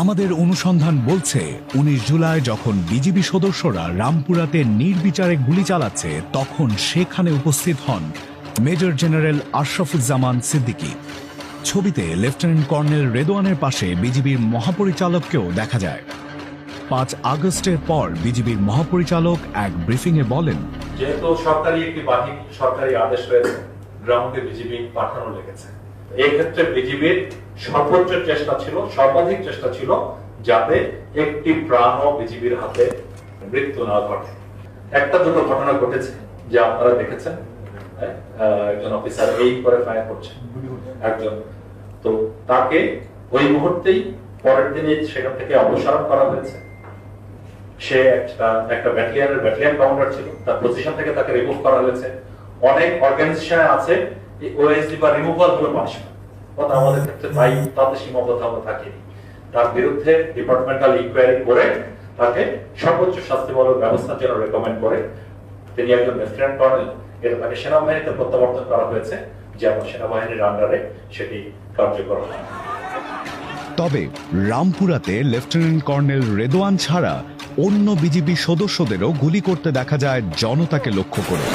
আমাদের অনুসন্ধান বলছে, উনিশ জুলাই যখন বিজিবি সদস্যরা রামপুরাতে নির্বিচারে গুলি চালাচ্ছে, তখন সেখানে উপস্থিত হন মেজর জেনারেল আশরাফুজ্জামান সিদ্দিকী। ছবিতে লেফটেন্যান্ট কর্নেল রেদোয়ানের পাশে বিজিবির মহাপরিচালককেও দেখা যায়। পাঁচ আগস্টের পর বিজিবির মহাপরিচালক এক ব্রিফিংয়ে বলেন, যেহেতু সরকারি একটি বাহিনী, সরকারি আদেশ রয়েছে গ্রাউন্ডে বিজিবি পাঠানো লেগেছে। এই ক্ষেত্রে বিজিবির সর্বোচ্চ চেষ্টা ছিল সর্বাধিক চেষ্টা ছিল যাতে একটি প্রাণও বিজিবির হাতে মৃত্যু না ঘটে। একটা দুটো ঘটনা ঘটেছে যে আপনারা দেখেছেন। হ্যাঁ, একজন অফিসার এই করে ফায়ার করছে। একজন। তো তাকে ওই মুহূর্তেই পরের দিনে সেখান থেকে অপসারণ করা হয়েছে। সে একটা একটা ব্যাটালিয়ানের ব্যাটালিয়ান ছিল। তার পজিশন থেকে তাকে রিমুভ করা হয়েছে। অনেক অর্গানাইজেশনে আছে ওএসডি বা রিমুভাল কথা আমাদের ক্ষেত্রে তাই তাতে সীমাবদ্ধ আমরা থাকিনি। তার বিরুদ্ধে ডিপার্টমেন্টাল ইনকোয়ারি করে তাকে সর্বোচ্চ শাস্তিমূলক ব্যবস্থার জন্য রেকমেন্ড করে, তিনি একজন লেফটেন্যান্ট কর্নেল, এটা তাকে সেনাবাহিনীতে প্রত্যাবর্তন করা হয়েছে যেন সেনাবাহিনীর আন্ডারে সেটি কার্যকর হয় তবে রামপুরাতে লেফটেন্যান্ট কর্নেল রেদোয়ান ছাড়া অন্য বিজিবি সদস্যদেরও গুলি করতে দেখা যায়, জনতাকে লক্ষ্য করে।